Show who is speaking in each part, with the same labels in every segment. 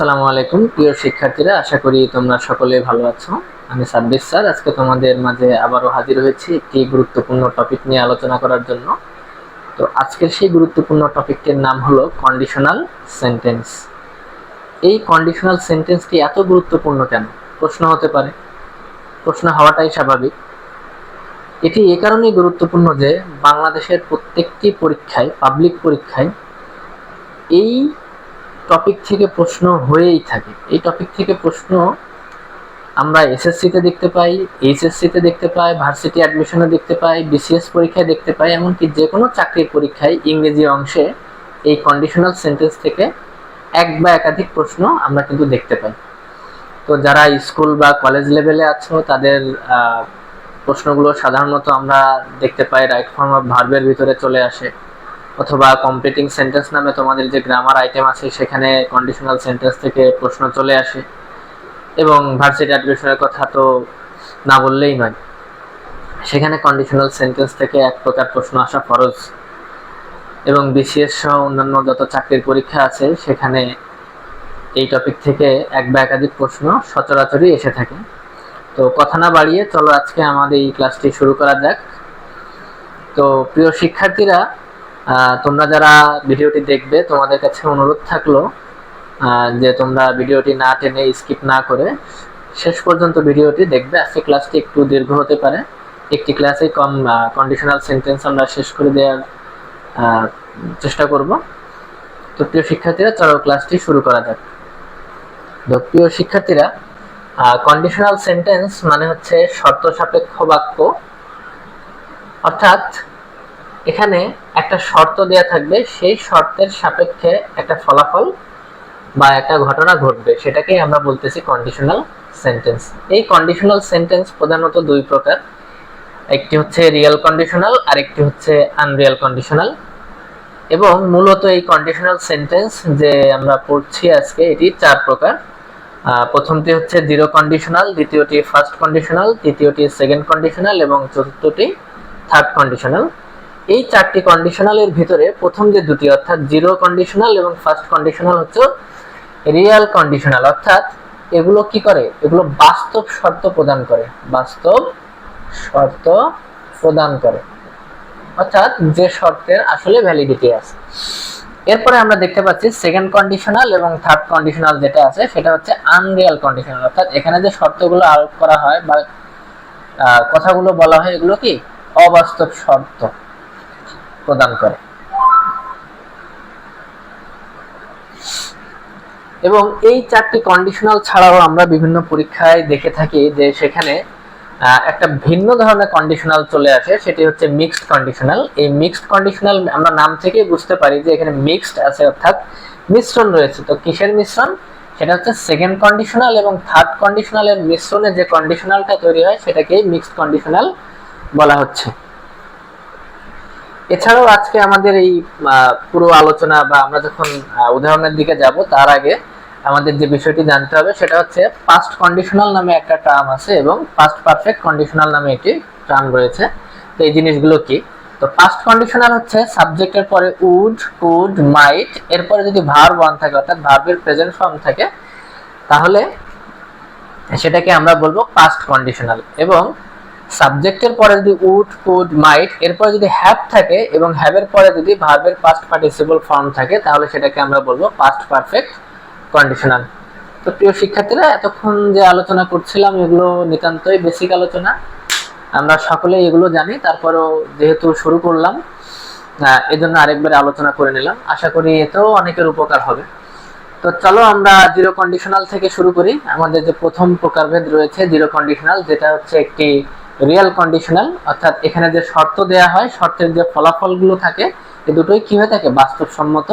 Speaker 1: আসসালামু আলাইকুম, প্রিয় শিক্ষার্থীরা, আশা করি তোমরা সকলে ভালো আছো। আমি সাব্বির স্যার, আজকে তোমাদের মাঝে আবারও হাজির হয়েছি একটি গুরুত্বপূর্ণ টপিক নিয়ে আলোচনা করার জন্য। তো আজকের সেই গুরুত্বপূর্ণ টপিকটির নাম হলো কন্ডিশনাল সেন্টেন্স এই কন্ডিশনাল সেন্টেন্সটি এত গুরুত্বপূর্ণ কেন? প্রশ্ন হতে পারে। প্রশ্ন হওয়াটাই স্বাভাবিক। এটি এ কারণেই গুরুত্বপূর্ণ যে বাংলাদেশের প্রত্যেকটি পরীক্ষায় পাবলিক পরীক্ষায় এই টপিক থেকে প্রশ্ন হয়েই থাকে। এই টপিক থেকে প্রশ্ন আমরা এসএসসিতে দেখতে পাই এইচএসসিতে দেখতে পাই ভার্সিটি অ্যাডমিশনে দেখতে পাই বিসিএস পরীক্ষায় দেখতে পাই, এমনকি যে কোনো চাকরির পরীক্ষায় ইংরেজি অংশে এই কন্ডিশনাল সেন্টেন্স থেকে এক বা একাধিক প্রশ্ন আমরা কিন্তু দেখতে পাই। তো যারা স্কুল বা কলেজ লেভেলে আছো, তাদের প্রশ্নগুলো সাধারণত আমরা দেখতে পাই রাইট ফর্ম অফ ভার্বের ভিতরে চলে আসে। অথবা কমপ্লিটিং সেন্টেন্স নামে তোমাদের যে গ্রামার আইটেম আছে, সেখানে কন্ডিশনাল সেন্টেন্স থেকে প্রশ্ন চলে আসে। এবং ভার্সিটি অ্যাডমিশনের কথা তো না বললেই নয়। সেখানে কন্ডিশনাল সেন্টেন্স থেকে এক প্রকার প্রশ্ন আসা ফরজ। এবং বিসিএস সহ অন্যান্য যত চাকরির পরীক্ষা আছে, সেখানে এই টপিক থেকে এক বা একাধিক প্রশ্ন সচরাচরই এসে থাকে। তো কথা না বাড়িয়ে চলো আজকে আমাদের এই ক্লাসটি শুরু করা যাক। তো প্রিয় শিক্ষার্থীরা তোমরা যারা ভিডিওটি দেখবে, তোমাদের কাছে অনুরোধ থাকল যে তোমরা ভিডিওটি না টেনে স্কিপ না করে শেষ পর্যন্ত ভিডিওটি দেখবে। আজকে ক্লাসটি একটু দীর্ঘ হতে পারে। একটি ক্লাসে কম কন্ডিশনাল সেন্টেন্স আমরা শেষ করে দেওয়ার চেষ্টা করব। তো প্রিয় শিক্ষার্থীরা, চলো ক্লাসটি শুরু করা যাক। তো প্রিয় শিক্ষার্থীরা কন্ডিশনাল সেন্টেন্স মানে হচ্ছে শর্ত সাপেক্ষ বাক্য। অর্থাৎ এখানে একটা শর্ত দেয়া থাকবে, সেই শর্তের সাপেক্ষে একটা ফলাফল বা একটা ঘটনা ঘটবে। সেটাকেই আমরা বলতেছি কন্ডিশনাল সেন্টেন্স এই কন্ডিশনাল সেন্টেন্স প্রধানত দুই প্রকার। একটি হচ্ছে রিয়েল কন্ডিশনাল আর একটি হচ্ছে আনরিয়াল কন্ডিশনাল এবং মূলত এই কন্ডিশনাল সেন্টেন্স যে আমরা পড়ছি আজকে, এটি চার প্রকার। প্রথমটি হচ্ছে জিরো কন্ডিশনাল দ্বিতীয়টি ফার্স্ট কন্ডিশনাল তৃতীয়টি সেকেন্ড কন্ডিশনাল এবং চতুর্থটি থার্ড কন্ডিশনাল এই চারটি কন্ডিশনালের ভিতরে প্রথম যে দুটি, অর্থাৎ জিরো কন্ডিশনাল এবং ফার্স্ট কন্ডিশনাল হচ্ছে রিয়াল কন্ডিশনাল অর্থাৎ এগুলো কি করে? এগুলো বাস্তব শর্ত প্রদান করে। বাস্তব শর্ত প্রদান করে। অর্থাৎ যে শর্তের আসলে ভ্যালিডিটি আছে। এরপরে আমরা দেখতে পাচ্ছি সেকেন্ড কন্ডিশনাল এবং থার্ড কন্ডিশনাল যেটা আছে, সেটা হচ্ছে আনরিয়াল কন্ডিশনাল অর্থাৎ এখানে যে শর্তগুলো আরোপ করা হয় বা কথাগুলো বলা হয়, এগুলো কি? অবাস্তব শর্ত। প্রদান করে। এবং এই চারটি কন্ডিশনাল ছাড়াও আমরা বিভিন্ন পরীক্ষায় দেখে থাকি যে সেখানে একটা ভিন্ন ধরনের কন্ডিশনাল চলে আসে, সেটি হচ্ছে মিক্সড কন্ডিশনাল এই মিক্সড কন্ডিশনাল আমরা নাম থেকেই বুঝতে পারি যে এখানে মিক্সড আছে অর্থাৎ মিশ্রণ রয়েছে। তো কিসের মিশ্রণ? সেটা হচ্ছে সেকেন্ড কন্ডিশনাল এবং থার্ড কন্ডিশনালের মিশ্রণে যে কন্ডিশনালটা তৈরি হয়, সেটাকেই মিক্সড কন্ডিশনাল বলা হচ্ছে। এছাড়াও আজকে আমাদের এই পুরো আলোচনা বা আমরা যখন উদাহরণের দিকে যাব, তার আগে আমাদের যে বিষয়টি জানতে হবে, সেটা হচ্ছে পাস্ট কন্ডিশনাল নামে একটা টার্ম আছে এবং পাস্ট পারফেক্ট কন্ডিশনাল নামে একটি টার্ম রয়েছে। তো এই জিনিসগুলো কি? তো পাস্ট কন্ডিশনাল হচ্ছে সাবজেক্টের পরে উড কুড মাইট এরপরে যদি ভার্ব ওয়ান থাকে, অর্থাৎ ভার্বের প্রেজেন্ট ফর্ম থাকে, তাহলে সেটাকে আমরা বলব পাস্ট কন্ডিশনাল এবং সাবজেক্টের পরে যদি উড, কুড, মাইট, এরপরে যদি হ্যাভ থাকে এবং হ্যাভের পরে যদি ভার্বের পাস্ট পার্টিসিপল ফর্ম থাকে, তাহলে সেটাকে আমরা বলব পাস্ট পারফেক্ট কন্ডিশনাল তো প্রিয় শিক্ষার্থীরা, এতক্ষণ যে আলোচনা করছিলাম, এগুলো নিতান্তই বেসিক আলোচনা। আমরা সকলে এগুলো জানি, তারপরেও যেহেতু শুরু করলাম এজন্য আরেকবার আলোচনা করে নিলাম। আশা করি এতেও অনেকের উপকার হবে। তো চলো আমরা জিরো কন্ডিশনাল থেকে শুরু করি। আমাদের যে প্রথম প্রকারভেদ রয়েছে জিরো কন্ডিশনাল যেটা হচ্ছে একটি রিয়েল কন্ডিশনাল অর্থাৎ এখানে যে শর্ত দেয়া হয়, শর্তের যে ফলাফলগুলো থাকে এই দুটোই কি হয়ে থাকে? বাস্তবসম্মত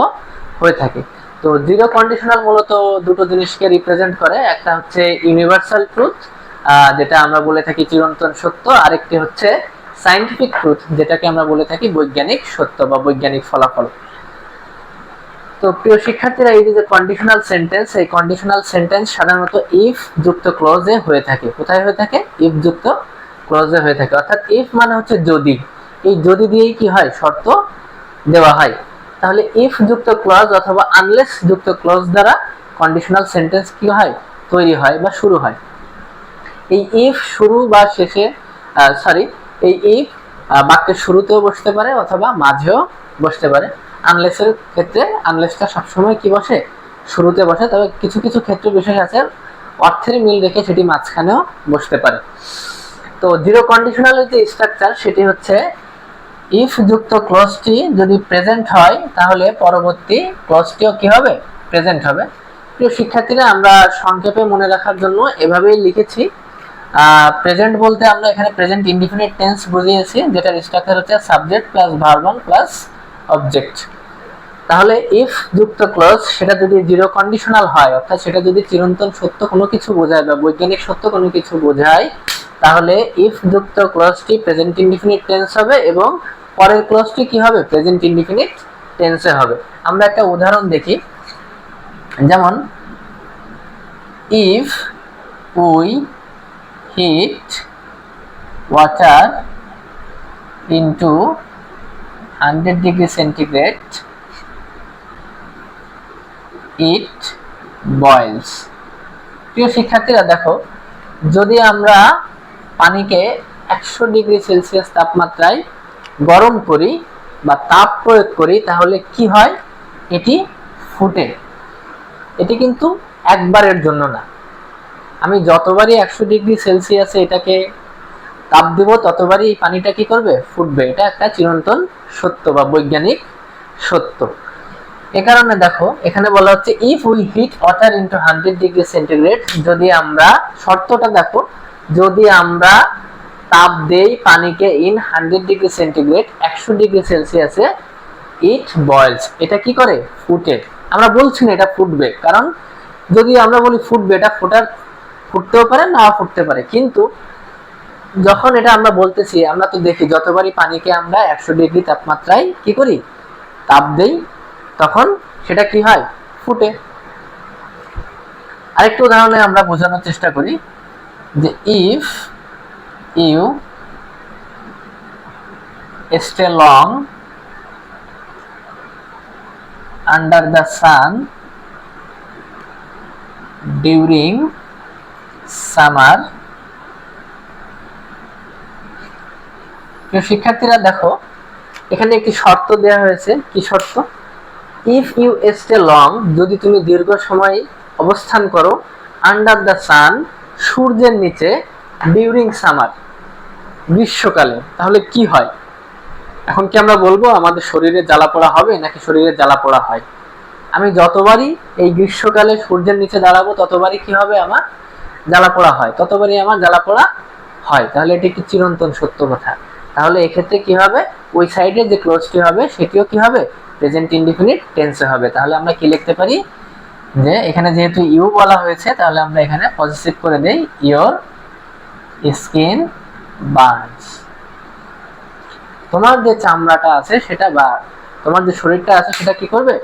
Speaker 1: হয়ে থাকে। তো জিরো কন্ডিশনাল মূলত দুটো জিনিসকে রিপ্রেজেন্ট করে। একটা হচ্ছে ইউনিভার্সাল ট্রুথ যেটা আমরা বলে থাকি চিরন্তন সত্য। আরেকটি হচ্ছে সায়েন্টিফিক ট্রুথ যেটাকে আমরা বলে থাকি বৈজ্ঞানিক সত্য বা বৈজ্ঞানিক ফলাফল। তো প্রিয় শিক্ষার্থীরা, এই যে কন্ডিশনাল সেন্টেন্স এই কন্ডিশনাল সেন্টেন্স সাধারণত ইফ যুক্ত ক্লজে হয়ে থাকে। কোথায় হয়ে থাকে? ইফ যুক্ত ক্লজে হয়ে থাকে। অর্থাৎ ইফ মানে হচ্ছে যদি। এই যদি দিয়েই কি হয়? শর্ত দেওয়া হয়। তাহলে ইফ যুক্ত ক্লজ অথবা আনলেস যুক্ত ক্লজ দ্বারা কন্ডিশনাল সেন্টেন্স কি হয়? তৈরি হয় বা শুরু হয়। এই ইফ শুরু বা শেষে সরি এই ইফ বাক্যের শুরুতেও বসতে পারে অথবা মাঝেও বসতে পারে। আনলেসের ক্ষেত্রে আনলেসটা সবসময় কি বসে? শুরুতে বসে। তবে কিছু কিছু ক্ষেত্রে বিশেষ আছে, অর্থের মিল রেখে সেটি মাঝখানেও বসতে পারে। তো জিরো কন্ডিশনাল যে স্ট্রাকচার সেটি হচ্ছে ইফ যুক্ত ক্লজটি যদি প্রেজেন্ট হয়, তাহলে পরবর্তী ক্লজটিও কি হবে? প্রেজেন্ট হবে। প্রিয় শিক্ষার্থীরা, আমরা সংক্ষেপে মনে রাখার জন্য এভাবেই লিখেছি। প্রেজেন্ট বলতে আমরা এখানে প্রেজেন্ট ইনডিফিনিট টেন্স বুঝিয়েছি, যেটার স্ট্রাকচার হচ্ছে subject plus verb one plus object তাহলে ইফ যুক্ত ক্লজ সেটা যদি জিরো কন্ডিশনাল হয়, অর্থাৎ সেটা যদি চিরন্তন সত্য কোনো কিছু বোঝায় বা বৈজ্ঞানিক সত্য কোনো কিছু বোঝায় তাহলে ইফ যুক্ত ক্লজটি প্রেজেন্ট ইনডিফিনিট টেন্স হবে এবং পরের ক্লজটি কি হবে? প্রেজেন্ট ইনডিফিনিট টেন্সে হবে। আমরা একটা উদাহরণ দেখি। যেমন if we heat water into hundred degree centigrade it boils প্রিয় শিক্ষার্থীরা, দেখো, যদি আমরা পানিকে একশো ডিগ্রি সেলসিয়াস তাপমাত্রায় গরম করি বা তাপ প্রয়োগ করি, তাহলে কি হয়? এটি ফুটে। এটি কিন্তু একবারের জন্য না। আমি যতবারই একশো ডিগ্রি সেলসিয়াসে এটাকে তাপ দেব, ততবারই এই পানিটা কি করবে? ফুটবে। এটা একটা চিরন্তন সত্য বা বৈজ্ঞানিক সত্য। এ কারণে দেখো, এখানে বলা হচ্ছে if we heat water into hundred degree centigrade যদি আমরা শর্তটা দেখো যদি আমরা তাপ দেই পানিকে ইন হান্ড্রেড ডিগ্রি সেন্টিগ্রেড একশো ডিগ্রি সেলসিয়াসে ইট বয়েলস এটা কি করে? ফুটে আমরা বলছি না এটা ফুটবে, কারণ যদি আমরা বলি ফুটবে, এটা ফোটার, ফুটতেও পারে না ফুটতে পারে। কিন্তু যখন এটা আমরা বলতেছি, আমরা তো দেখি যতবারই পানিকে আমরা একশো ডিগ্রি তাপমাত্রায় কি করি? তাপ দেই, তখন সেটা কি হয়? ফুটে আরেকটু উদাহরণে আমরা বোঝানোর চেষ্টা করি। যে if you stay long under the sun during summer শিক্ষার্থীরা দেখো, এখানে একটি শর্ত দেওয়া হয়েছে। কি শর্ত? ইফ ইউ স্টে লং যদি তুমি দীর্ঘ সময় অবস্থান করো আন্ডার দ্য সান সূর্যের নিচে ডিউরিং সামার গ্রীষ্মকালে। তাহলে কি হয়? এখন কি আমরা বলব, আমাদের শরীরে জ্বালা পোড়া হবে নাকি শরীরে জ্বালা পোড়া হয়? আমি যতবারই এই গ্রীষ্মকালে সূর্যের নিচে দাঁড়াবো, ততবারই কি হবে আমার জ্বালা পোড়া হয়? ততবারই আমার জ্বালা পোড়া হয়। তাহলে এটি একটি চিরন্তন সত্য কথা। তাহলে এক্ষেত্রে কি হবে? ওই সাইডে যে ক্লোজটি হবে, সেটিও কি হবে? প্রেজেন্ট ইনডিফিনিট টেন্সে হবে। তাহলে আমরা কি লিখতে পারি? যে এখানে যেহেতু ইউ বলা হয়েছে, তাহলে আমরা এখানে পজিটিভ করে দেই ইওর স্কিন বার্নস তোমার যে চামড়াটা আছে সেটা বা তোমার যে শরীরটা আছে সেটা কি করবে?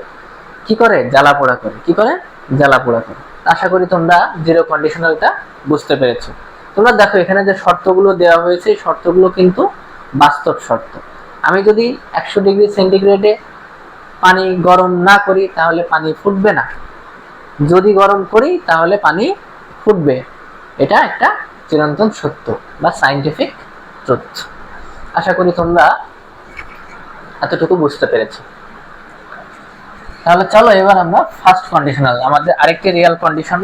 Speaker 1: কি করে? জ্বালা পোড়া করে। কি করে? জ্বালা পোড়া করে। আশা করি তোমরা জিরো কন্ডিশনালটা বুঝতে পেরেছ। তোমরা দেখো এখানে যে শর্তগুলো দেওয়া হয়েছে, এই শর্তগুলো কিন্তু বাস্তব শর্ত। আমি যদি একশো ডিগ্রি সেন্টিগ্রেডে পানি গরম না করি, তাহলে পানি ফুটবে না। যদি গরম করি, তাহলে পানি ফুটবে। এটা একটা চিরন্তন সত্য বা সাইন্টিফিক ট্রুথ আশা করি তোমরা এতটুকু বুঝতে পেরেছ। তাহলে চলো এবার আমরা ফার্স্ট কন্ডিশনাল আমাদের আরেকটি রিয়াল কন্ডিশন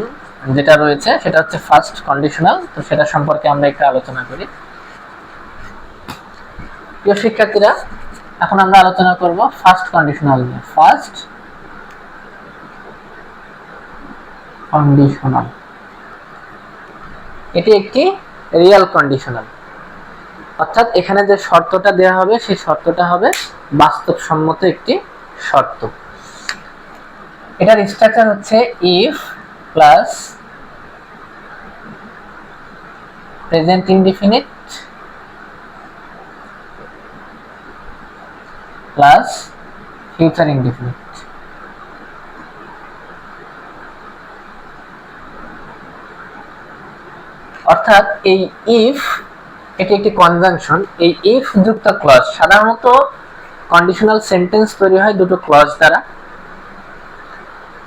Speaker 1: যেটা রয়েছে, সেটা হচ্ছে ফার্স্ট কন্ডিশনাল তো সেটা সম্পর্কে আমরা একটু আলোচনা করি। প্রিয় শিক্ষার্থীরা, এখন আমরা আলোচনা করব ফার্স্ট কন্ডিশনাল নিয়ে। ফার্স্ট কন্ডিশনাল এটি একটি রিয়াল কন্ডিশনাল অর্থাৎ এখানে যে শর্তটা দেওয়া হবে, সেই শর্তটা হবে বাস্তবসম্মত একটি শর্ত। এটার স্ট্রাকচার হচ্ছে if plus present indefinite plus future indefinite অর্থাৎ এই ইফ এটি একটি কনজাংশন এই ইফ যুক্ত ক্লজ সাধারণত কন্ডিশনাল সেন্টেন্স তৈরি হয় দুটো ক্লজ দ্বারা।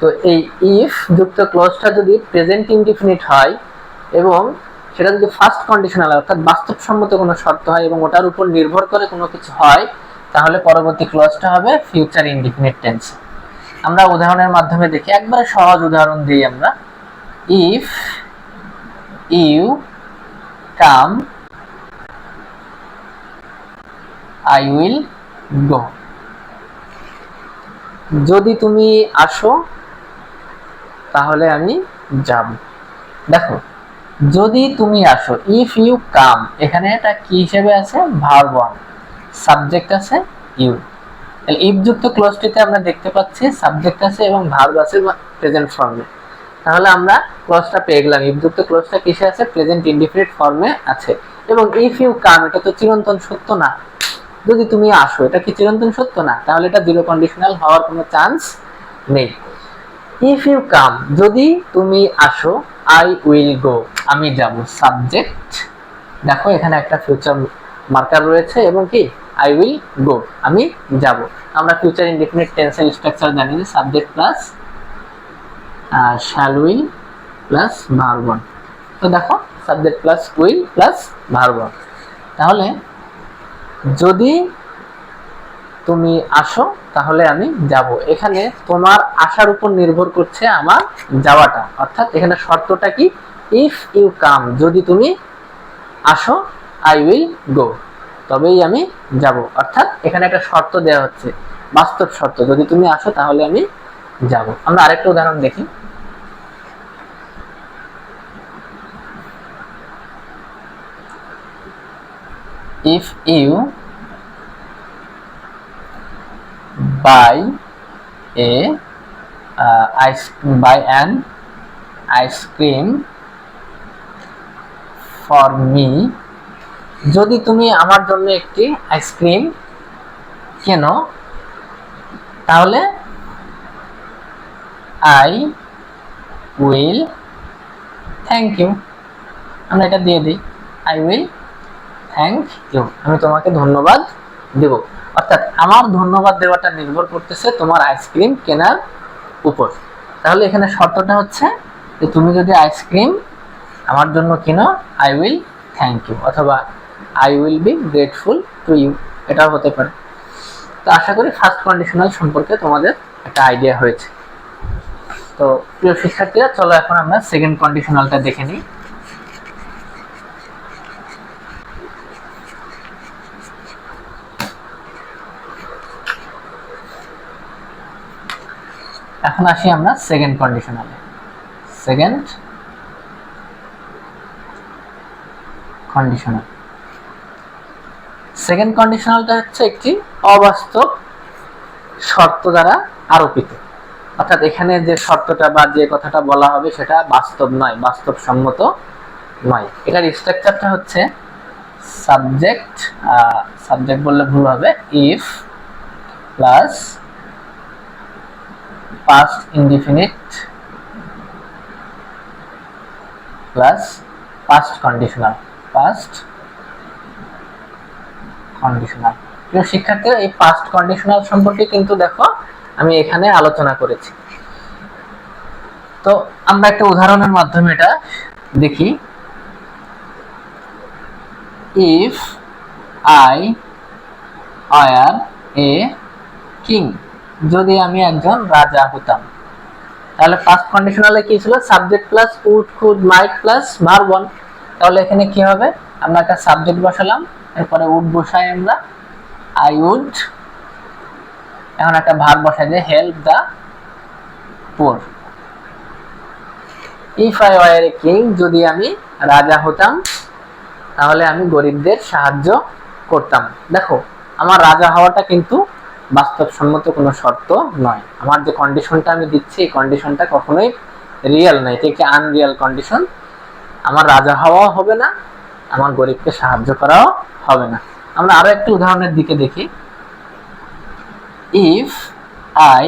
Speaker 1: তো এই ইফ যুক্ত ক্লোজটা যদি প্রেজেন্ট ইনডিফিনিট হয় এবং সেটা যদি ফার্স্ট কন্ডিশনাল অর্থাৎ বাস্তবসম্মত কোনো শর্ত হয় এবং ওটার উপর নির্ভর করে কোনো কিছু হয়, তাহলে পরবর্তী ক্লজটা হবে ফিউচার ইনডিফিনিট টেন্স আমরা উদাহরণের মাধ্যমে দেখি, একবারে সহজ উদাহরণ দিই আমরা। If you come, I will go. যদি তুমি আসো, তাহলে আমি যাব। দেখো, যদি তুমি আসো ইফ ইউ কাম এখানে এটা কি হিসেবে আছে? ভার্ব ওয়ান সাবজেক্ট আছে ইউ তাহলে ইফ যুক্ত ক্লোজটিতে আমরা দেখতে পাচ্ছি সাবজেক্ট আছে এবং ভার্ব আছে প্রেজেন্ট ফর্মে তাহলে আমরা ক্লোজটা পেয়ে গেলাম। ইফ যুক্ত ক্লোজটা কিসে আছে? প্রেজেন্ট ইনডিফিনিট ফর্মে আছে। এবং ইফ ইউ কাম এটা তো চিরন্তন সত্য না। যদি তুমি আসো, এটা কি চিরন্তন সত্য না? তাহলে এটা জিরো কন্ডিশনাল হওয়ার কোনো চান্স নেই। ইফ ইউ কাম যদি তুমি আসো আই উইল গো আমি যাব। সাবজেক্ট দেখো, এখানে একটা ফিউচার মার্কার রয়েছে এবং কি? আই উইল গো আমি যাব। আমরা ফিউচার ইনডিফিনিট টেন্সের স্ট্রাকচার জানি যে subject plus shall will plus verb one তো দেখো subject plus will plus verb one তাহলে যদি তুমি আসো, তাহলে আমি যাব। এখানে তোমার আসার উপর নির্ভর করছে আমার যাওয়াটা। অর্থাৎ এখানে শর্তটা কি? ইফ ইউ কাম যদি তুমি আসো আই উইল গো তবেই আমি যাব। অর্থাৎ এখানে একটা শর্ত দেওয়া হচ্ছে। বাস্তব শর্ত। যদি তুমি আসো, তাহলে আমি যাব। আমরা আরেকটা উদাহরণ দেখি। If you buy a buy an ice cream for me, যদি তুমি আমার জন্য একটি আইসক্রিম কেন, তাহলে আই উইল থ্যাংক ইউ আমরা এটা দিয়ে দিই। আই উইল থ্যাংক ইউ আমি তোমাকে ধন্যবাদ দেব। অর্থাৎ আমার ধন্যবাদ দেওয়াটা নির্ভর করতেছে তোমার আইসক্রিম কেনার উপর। তাহলে এখানে শর্তটা হচ্ছে যে তুমি যদি আইসক্রিম আমার জন্য কিনো আই উইল থ্যাংক ইউ অথবা I will be grateful to you এটাও হতে পারে। তো আশা করি ফার্স্ট কন্ডিশনাল সম্পর্কে তোমাদের একটা আইডিয়া হয়েছে। তো প্রিয় শিক্ষার্থীরা, চলো এখন আমরা সেকেন্ড কন্ডিশনালটা দেখে নিই। এখন আসি আমরা সেকেন্ড কন্ডিশনালে সেকেন্ড কন্ডিশনাল সেকেন্ড কন্ডিশনালটা হচ্ছে একটি অবাস্তব শর্ত দ্বারা আরোপিত। অর্থাৎ এখানে যে শর্তটা বা যে কথাটা বলা হবে সেটা বাস্তব নয়, বাস্তবসম্মত নয়। এটার স্ট্রাকচারটা হচ্ছে সাবজেক্ট সাবজেক্ট বললে ভুল হবে if plus past indefinite plus past conditional past conditional প্রিয় শিক্ষার্থীরা, এই পাস্ট কন্ডিশনাল সম্পর্কে কিন্তু দেখো আমি এখানে আলোচনা করেছি। তো আমরা একটা উদাহরণের মাধ্যমে এটা দেখি। If I were a king যদি আমি একজন রাজা হতাম, তাহলে ফার্স্ট কন্ডিশনালে কি ছিল? Subject plus would could might plus verb one তাহলে এখানে কি হবে? আমরা একটা সাবজেক্ট বসালাম, এরপরে উড বসাই আমরা। আই উড এখন একটা ভার বসাই যে help the poor if I were a king যদি আমি রাজা হতাম, তাহলে আমি গরিবদের সাহায্য করতাম। দেখো, আমার রাজা হওয়াটা কিন্তু বাস্তবসম্মত কোনো শর্ত নয়। আমার যে কন্ডিশনটা আমি দিচ্ছি, এই কন্ডিশনটা কখনোই রিয়েল নয় এটি একটি আনরিয়াল কন্ডিশন আমার রাজা হওয়াও হবে না, আমার গরিবকে সাহায্য করাও হবে না। আমরা আরও একটি উদাহরণের দিকে দেখি। If I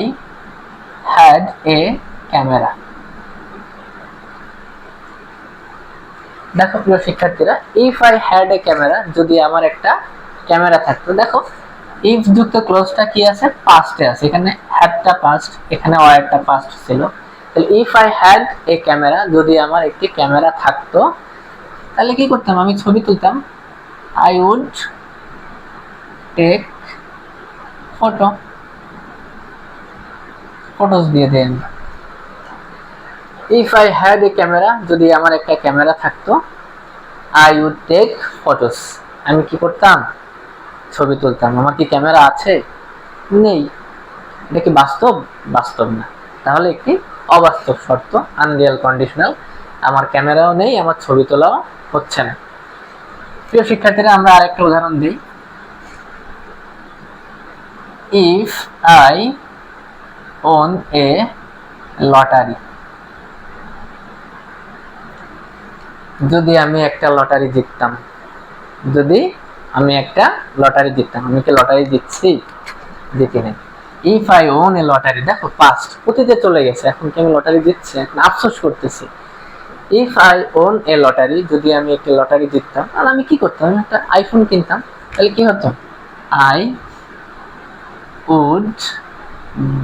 Speaker 1: had a camera দেখো প্রিয় শিক্ষার্থীরা if I had a camera যদি আমার একটা ক্যামেরা থাকতো, দেখো ইফ যুক্ত ক্লোজটা কি আছে? পাস্টে আছে। এখানে হ্যাডটা পাস্ট এখানে ওয়ারটা পাস্ট ছিল। তাহলে if I had a camera যদি আমার একটি ক্যামেরা থাকতো, তাহলে কি করতাম? আমি ছবি তুলতাম। I would take photo photos দিয়ে দেন। If I had a camera যদি আমার একটা ক্যামেরা থাকতো আই উড টেক ফটোস আমি কি করতাম? ছবি তুলতাম। আমার কি ক্যামেরা আছে? নেই। এটা কি বাস্তব? বাস্তব না। তাহলে একটি অবাস্তব শর্ত আনরিয়াল কন্ডিশনাল আমার ক্যামেরাও নেই, আমার ছবি তোলাও হচ্ছে না। প্রিয় শিক্ষার্থীরা, আমরা আরেকটা উদাহরণ দিই। If I won a lottery যদি আমি একটা লটারি জিততাম, যদি আমি একটা লটারি জিততাম, আমি কি লটারি জিতছি? জিতি নাই if I won a lottery দেখো পাস্ট অতীতে চলে গেছে, এখন কি আমি লটারি জিতছি? এখন আফসোস করতেছি। If I won a lottery যদি আমি একটা লটারি জিততাম, তাহলে আমি কি করতাম? আমি একটা আইফোন কিনতাম, তাহলে কি হতো? I would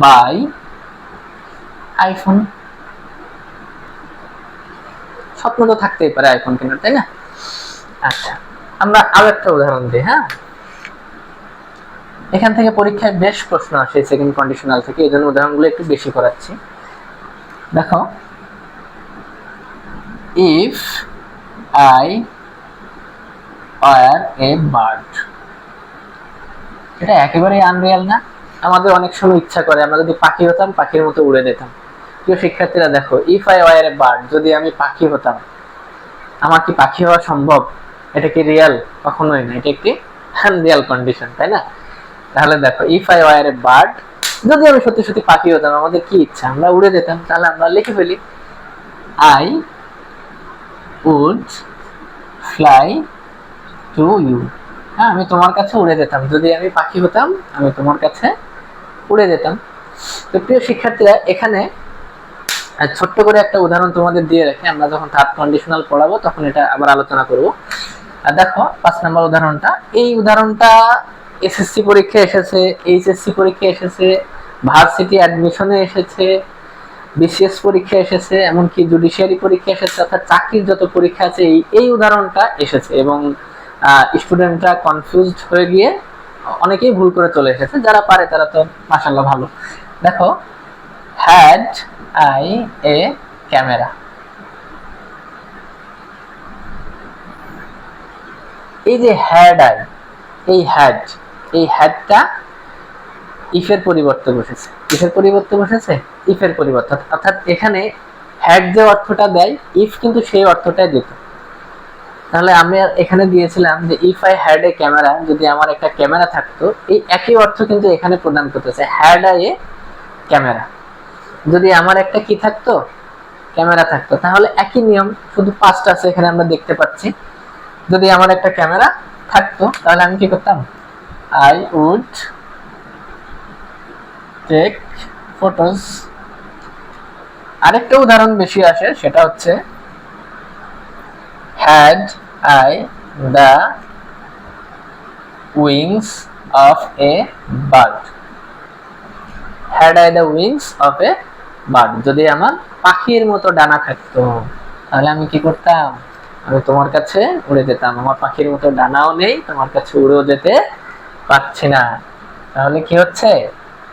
Speaker 1: buy iPhone. স্বপ্ন তো থাকতেই পারে আইফোন কেনার, তাই না? আচ্ছা আমরা আরও একটা উদাহরণ দিই হ্যাঁ? এখান থেকে পরীক্ষায় বেশ প্রশ্ন আসে সেকেন্ড কন্ডিশনাল থেকে, এই জন্য উদাহরণগুলো একটু বেশি করাচ্ছি। দেখো if I are a bird এটা একেবারেই আনরিয়াল না? আমাদের অনেক সময় ইচ্ছা করে, আমরা যদি পাখি হতাম, পাখির মতো উড়ে যেতাম। প্রিয় শিক্ষার্থীরা, দেখো if I were a bird যদি আমি পাখি হতাম, আমার কি পাখি হওয়া সম্ভব? এটা কি রিয়াল কখনোই না। এটা একটি আনরিয়াল কন্ডিশন তাই না? তাহলে দেখো if I were a bird যদি আমি সত্যি সত্যি পাখি হতাম, আমাদের কি ইচ্ছা? আমরা উড়ে যেতাম, তাহলে আমরা লিখে ফেলি I would fly to you হ্যাঁ আমি তোমার কাছে উড়ে যেতাম। যদি আমি পাখি হতাম, আমি তোমার কাছে উড়ে যেতাম। তো প্রিয় শিক্ষার্থীরা, এখানে ছোট্ট করে একটা উদাহরণ তোমাদের দিয়ে রাখি। আমরা যখন থার্ড কন্ডিশনাল পড়াবো, তখন এটা আবার আলোচনা করব। আর দেখো, পাঁচ নম্বর উদাহরণটা। এই উদাহরণটা এসএসসি পরীক্ষায় এসেছে এইচএসসি পরীক্ষায় এসেছে ভার্সিটি অ্যাডমিশনে এসেছে বিসিএস পরীক্ষা এসেছে, এমনকি জুডিশিয়ারি পরীক্ষা এসেছে, অর্থাৎ চাকরির যত পরীক্ষা আছে, এই এই উদাহরণটা এসেছে। এবং স্টুডেন্টরা কনফিউজড হয়ে গিয়ে অনেকেই ভুল করে চলে এসেছে, যারা পারে তারা তো মাসাল্লাহ ভালো। দেখো হ্যাড আই এ ক্যামেরা এই যে হ্যাড আই এই হ্যাড এই হ্যাডটা ইফের পরিবর্তে বসেছে। ইফের পরিবর্তে বসেছে? ইফের পরিবর্তে। অর্থাৎ এখানে হ্যাড যে অর্থটা দেয় ইফ কিন্তু সেই অর্থটাই দিত। তাহলে আমি এখানে দিয়েছিলাম যে if I had a camera যদি আমার একটা ক্যামেরা থাকতো, এই একই অর্থ কিন্তু এখানে প্রদান করতেছে হ্যাড আই এ ক্যামেরা যদি আমার একটা কি থাকতো? ক্যামেরা থাকতো। তাহলে একই নিয়ম, শুধু পাঁচটা আছে এখানে আমরা দেখতে পাচ্ছি। যদি আমার একটা ক্যামেরা থাকতো, তাহলে আমি কি করতাম? আই উড টেক ফটোস আরেকটা উদাহরণ বেশি আসে, সেটা হচ্ছে had I the wings of a bird had I the wings of a bird যদি আমার পাখির মতো ডানা থাকতো, তাহলে আমি কি করতাম? আমি তোমার কাছে উড়ে যেতাম। আমার পাখির মতো ডানাও নেই, তোমার কাছে উড়েও যেতে পারছি না। তাহলে কি হচ্ছে?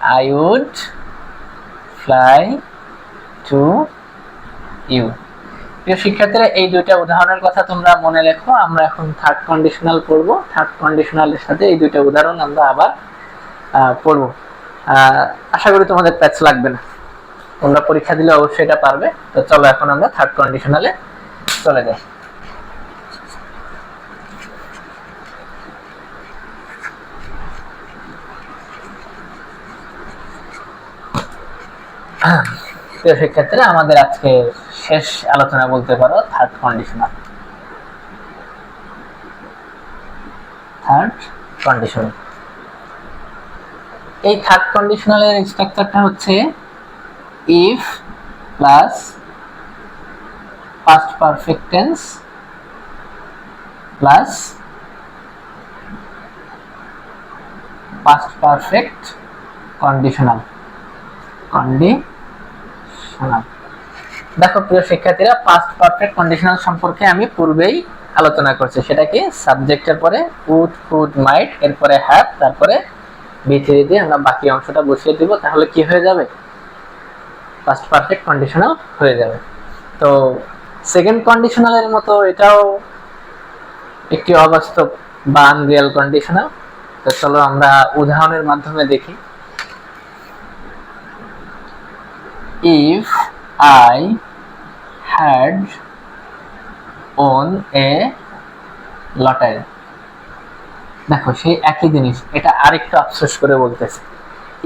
Speaker 1: I would fly to you প্রিয় শিক্ষার্থীরা, এই দুইটা উদাহরণের কথা তোমরা মনে রেখো। আমরা এখন থার্ড কন্ডিশনাল পড়ব। থার্ড কন্ডিশনালের সাথে এই দুইটা উদাহরণ আমরা আবার পড়ব। আশা করি তোমাদের প্যাচ লাগবে না। তোমরা পরীক্ষা দিলে অবশ্যই এটা পারবে। তো চলো এখন আমরা থার্ড কন্ডিশনালে চলে যাই। প্রিয় শিক্ষার্থীরা আমাদের আজকে শেষ আলোচনা বলতে পারো থার্ড কন্ডিশনাল থার্ড কন্ডিশন এই থার্ড কন্ডিশনালের স্ট্রাকচারটা হচ্ছে if plus past perfect tense plus past perfect conditional conditional দেখো, প্রিয় শিক্ষার্থীরা পাস্ট পারফেক্ট কন্ডিশনাল সম্পর্কে আমি পূর্বেই আলোচনা করছি। সেটা কি? সাবজেক্টের পরে উড কুড মাইট এরপরে হ্যাভ তারপরে ভিতরে দিয়ে আমরা বাকি অংশটা বসিয়ে দিব, তাহলে কি হয়ে যাবে? ফার্স্ট পারফেক্ট কন্ডিশনাল হয়ে যাবে। তো সেকেন্ড কন্ডিশনালের মতো এটাও একটি অবাস্তব বা আনরিয়াল কন্ডিশনাল তো চলো আমরা উদাহরণের মাধ্যমে দেখি। If I had won a lottery. দেখো সেই একই জিনিস, এটা আরেকটু আফসোস করে বলতেছে।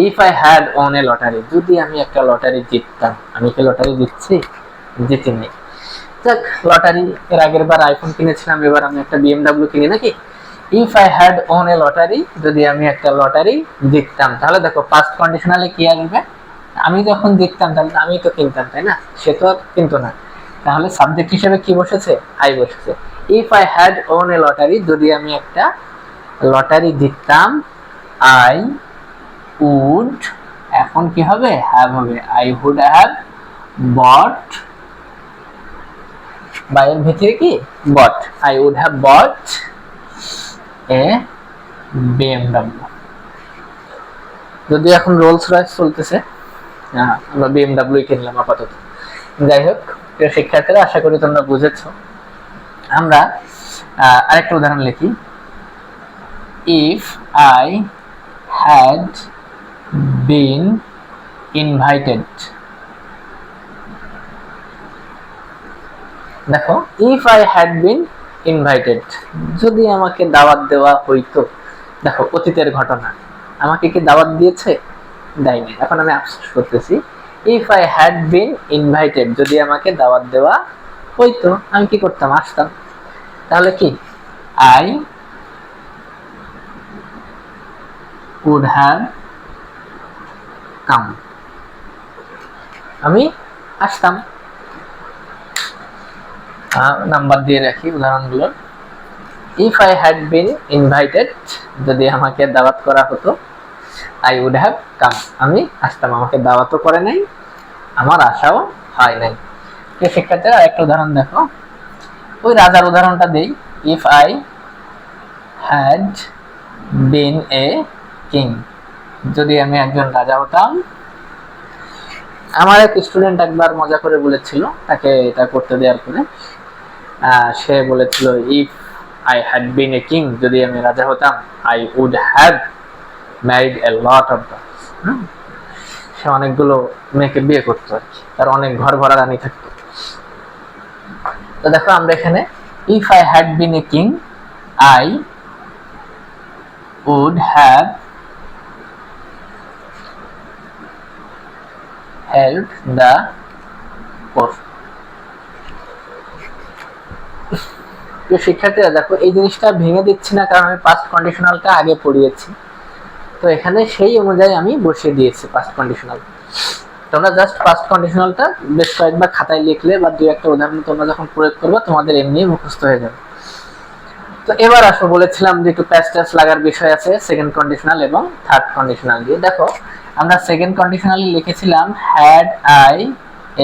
Speaker 1: If I had won a lottery যদি আমি একটা লটারি জিততাম, আমি কি লটারি জিতছি? জিতিনি যাক লটারি এর আগের বার আইফোন কিনেছিলাম, এবার আমি একটা বিএমডাব্লিউ কিনি নাকি? If I had won a lottery যদি আমি একটা লটারি জিততাম, তাহলে দেখো ফার্স্ট কন্ডিশনালে কি আসবে? আমি যখন দেখতাম, তাহলে আমি তো কিনতাম, তাই না? সে তো কিনতো না। তাহলে সাবজেক্ট হিসেবে কি বসেছে? আই বসেছে। If I had won a lottery যদি আমি একটা লটারি জিততাম আই উড এখন কি হবে? হ্যাভ হবে। আই উড হ্যাভ বট বা এর ভিতরে কি? But I would have bought a BMW যদি এখন রোলস রয়েস চলতেছে। আমরা বিএমডাব্লিউ কিনলাম আপাতত। যাই হোক শিক্ষার্থীরা, আশা করি তোমরা বুঝেছ। আমরা আরেকটা উদাহরণ লিখি। If I had been invited দেখো if I had been invited যদি আমাকে দাওয়াত দেওয়া হইতো, দেখো, অতীতের ঘটনা। আমাকে কি দাওয়াত দিয়েছে? দেয়নি। এখন আমি আফসোস করতেছি। If I had been invited যদি আমাকে দাওয়াত দেওয়া হইতো, আমি কি করতাম? আসতাম। তাহলে কি? I would have come. আমি আসতাম। নাম্বার দিয়ে রাখি উদাহরণগুলো। If I had been invited যদি আমাকে দাওয়াত করা হতো আই উড হ্যাভ কাম আমি আসতাম, আমাকে দাওয়াতও করে নাই, আমার আশাও হয় নাই। প্রিয় শিক্ষার্থীরা একটা উদাহরণ দেখো। ওই রাজার উদাহরণটা দেই। If I had been a king যদি আমি একজন রাজা হতাম, আমার এক স্টুডেন্ট একবার মজা করে বলেছিল, তাকে এটা করতে দেওয়ার পরে সে বলেছিল if I had been a king যদি আমি রাজা হতাম I would have married a lot of সে অনেকগুলো মেয়েকে বিয়ে করতো আর কি। তার অনেক ঘর ভরা রানী থাকতো। তো দেখো আমরা এখানে if I had been a king I helped the poor প্রিয় শিক্ষার্থীরা দেখো, এই জিনিসটা ভেঙে দিচ্ছি না, কারণ আমি পাস্ট কন্ডিশনালটা আগে পড়িয়েছি। তো এখানে সেই অনুযায়ী আমি বসিয়ে দিয়েছি পাস্ট কন্ডিশনাল তোমরা জাস্ট ফার্স্ট কন্ডিশনালটা বেশ কয়েকবার খাতায় লিখলে বা দুই একটা উদাহরণ তোমরা যখন প্রয়োগ করবে, তোমাদের এমনি মুখস্থ হয়ে যাবে। তো এবার আসো, বলেছিলাম যে একটু প্যাচ ট্যাচ লাগার বিষয় আছে সেকেন্ড কন্ডিশনাল এবং থার্ড কন্ডিশনাল দিয়ে। দেখো, আমরা সেকেন্ড কন্ডিশনালি লিখেছিলাম had I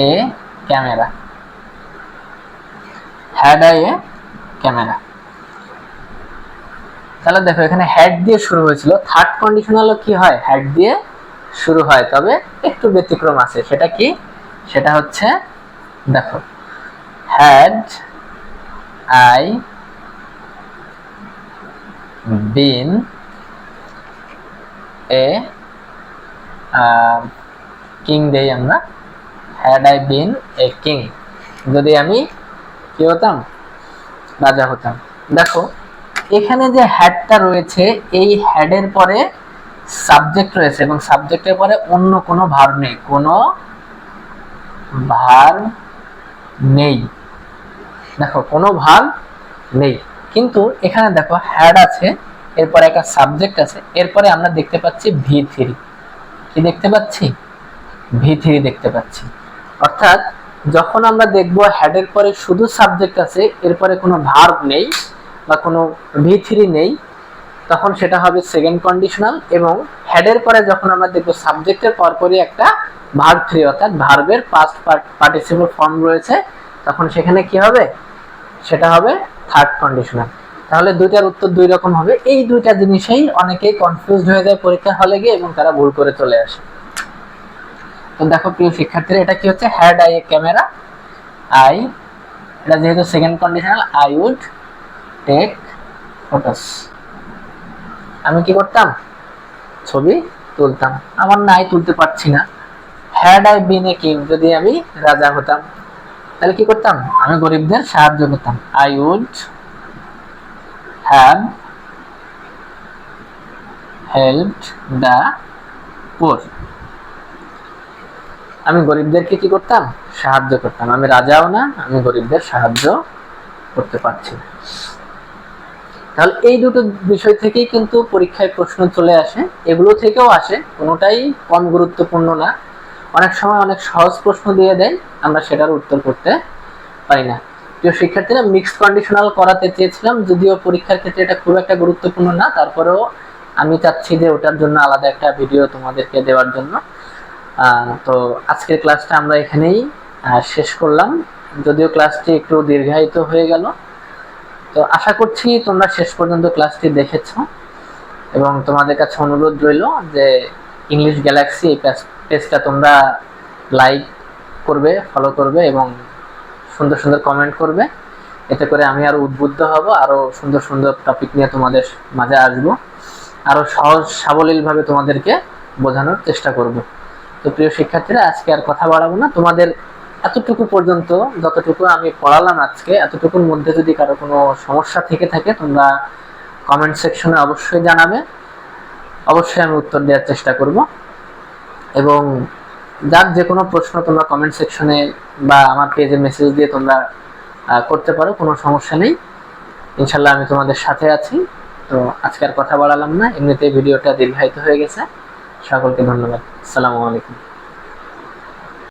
Speaker 1: a camera had I a camera তাহলে দেখো, এখানে হ্যাড দিয়ে শুরু হয়েছিল। থার্ড কন্ডিশনালও কি হয়? হ্যাড দিয়ে শুরু হয়। তবে একটু ব্যতিক্রম আছে। সেটা কি? সেটা হচ্ছে, দেখো had I been a king দেই আমরা। Had I been a king যদি আমি কি হতাম? রাজা হতাম। দেখো এখানে যে হ্যাডটা রয়েছে, এই হ্যাডের পরে সাবজেক্ট রয়েছে এবং সাবজেক্টের পরে অন্য কোনো ভার নেই। কোনো ভার নেই। দেখো, কোনো ভার নেই। কিন্তু এখানে দেখো হ্যাড আছে, এরপরে একটা সাবজেক্ট আছে, এরপরে আমরা দেখতে পাচ্ছি ভি থ্রি কি দেখতে পাচ্ছি? ভি থ্রি দেখতে পাচ্ছি। অর্থাৎ যখন আমরা দেখব হ্যাডের পরে শুধু সাবজেক্ট আছে, এরপরে কোনো ভার্ব নেই বা কোনো ভি থ্রি নেই, তখন সেটা হবে সেকেন্ড কন্ডিশনাল এবং হেডের পরে যখন আমরা দেখব সাবজেক্টের পরপরই একটা ভার্ব থ্রি অর্থাৎ ভার্বের পাস্ট পার্টিসিপল ফর্ম রয়েছে, তখন সেখানে কি হবে? সেটা হবে থার্ড কন্ডিশনাল তাহলে দুইটার উত্তর দুই রকম হবে। এই দুইটা জিনিসেই অনেকেই কনফিউজড হয়ে যায় পরীক্ষা হলে গিয়ে এবং তারা ভুল করে চলে আসে। তো দেখো প্রিয় শিক্ষার্থীরা, এটা কি হচ্ছে? Had I a camera I এটা যেহেতু second conditional I would take photos আমি কি করতাম? ছবি তুলতাম। আমার নাই তুলতে পারছি না। Had I been a king যদি আমি রাজা হতাম, তাহলে কি করতাম? আমি গরিবদের সাহায্য করতাম। I would have helped the poor আমি গরিবদেরকে কি করতাম? সাহায্য করতাম। আমি রাজাও না, আমি গরিবদের সাহায্য করতে পারছি না। তাহলে এই দুটো বিষয় থেকেই কিন্তু পরীক্ষায় প্রশ্ন চলে আসে। এগুলো থেকেও আসে, কোনোটাই কম গুরুত্বপূর্ণ না। অনেক সময় অনেক সহজ প্রশ্ন দিয়ে দেয়, আমরা সেটার উত্তর করতে পারি না। প্রিয় শিক্ষার্থীরা মিক্সড কন্ডিশনাল করাতে চেয়েছিলাম, যদিও পরীক্ষার ক্ষেত্রে এটা খুব একটা গুরুত্বপূর্ণ না, তারপরেও আমি চাচ্ছি যে ওটার জন্য আলাদা একটা ভিডিও তোমাদেরকে দেওয়ার জন্য। তো আজকের ক্লাসটা আমরা এখানেই শেষ করলাম। যদিও ক্লাসটি একটু দীর্ঘায়িত হয়ে গেল তো আশা করছি তোমরা শেষ পর্যন্ত ক্লাসটি দেখেছ এবং তোমাদের কাছে অনুরোধ রইল যে ইংলিশ গ্যালাক্সি এই পেজটা তোমরা লাইক করবে ফলো করবে এবং সুন্দর সুন্দর কমেন্ট করবে। এতে করে আমি আরও উদ্বুদ্ধ হব আরও সুন্দর সুন্দর টপিক নিয়ে তোমাদের মাঝে আসব। আরও সহজ সাবলীলভাবে তোমাদেরকে বোঝানোর চেষ্টা করব। তো প্রিয় শিক্ষার্থীরা, আজকে আর কথা বাড়াবো না। তোমাদের এতটুকু পর্যন্ত যতটুকু আমি পড়ালাম আজকে, এতটুকুর মধ্যে যদি কারও কোনো সমস্যা থেকে থাকে, তোমরা কমেন্ট সেকশনে অবশ্যই জানাবে। অবশ্যই আমি উত্তর দেওয়ার চেষ্টা করব। এবং যার যে কোনো প্রশ্ন তোমরা কমেন্ট সেকশনে বা আমার পেজে মেসেজ দিয়ে তোমরা করতে পারো, কোনো সমস্যা নেই। ইনশাল্লাহ আমি তোমাদের সাথে আছি। তো আজকে আর কথা বাড়ালাম না। এমনিতেই ভিডিওটা দীর্ঘায়িত হয়ে গেছে। সকলকে ধন্যবাদ। আসসালামু আলাইকুম।